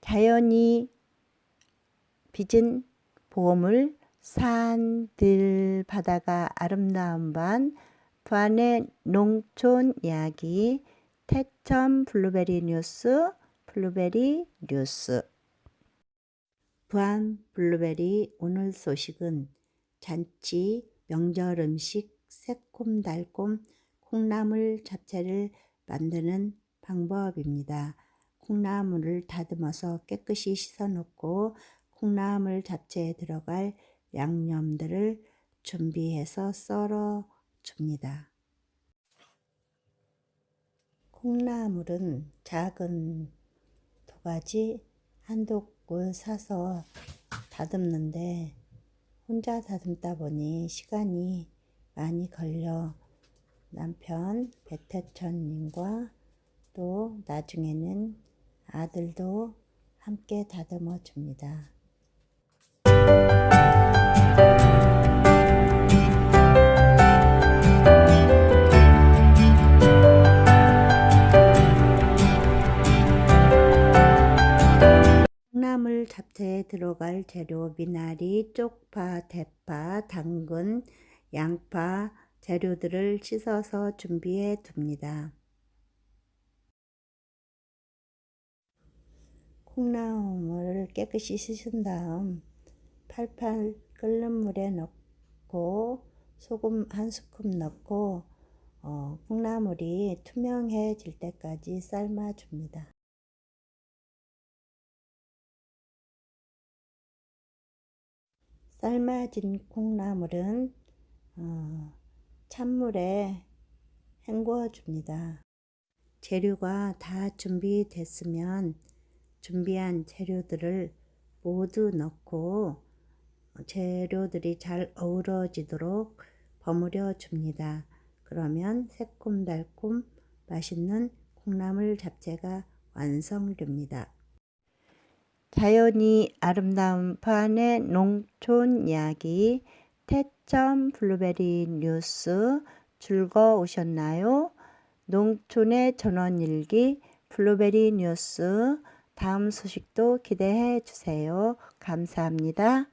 자연이 빚은 보물 산들 바다가 아름다운 반 부안의 농촌 이야기 태천 블루베리 뉴스 블루베리 뉴스 부안 블루베리 오늘 소식은 잔치 명절 음식 새콤달콤 콩나물 잡채를 만드는 방법입니다. 콩나물을 다듬어서 깨끗이 씻어 놓고 콩나물 잡채에 들어갈 양념들을 준비해서 썰어 줍니다. 콩나물은 작은 도가지 한 독을 사서 다듬는데 혼자 다듬다 보니 시간이 많이 걸려 남편 배태천님과 또 나중에는 아들도 함께 다듬어 줍니다. 콩나물 잡채에 들어갈 재료 미나리, 쪽파, 대파, 당근, 양파 재료들을 씻어서 준비해 둡니다. 콩나물을 깨끗이 씻은 다음 팔팔 끓는 물에 넣고 소금 한 스푼 넣고 어, 콩나물이 투명해질 때까지 삶아 줍니다. 삶아진 콩나물은 어, 찬물에 헹궈 줍니다. 재료가 다 준비됐으면 준비한 재료들을 모두 넣고 재료들이 잘 어우러지도록 버무려 줍니다. 그러면 새콤달콤 맛있는 콩나물 잡채가 완성됩니다. 자연이 아름다운 파안의 농촌 이야기 태점 블루베리 뉴스 즐거우셨나요? 농촌의 전원일기 블루베리 뉴스 다음 소식도 기대해 주세요. 감사합니다.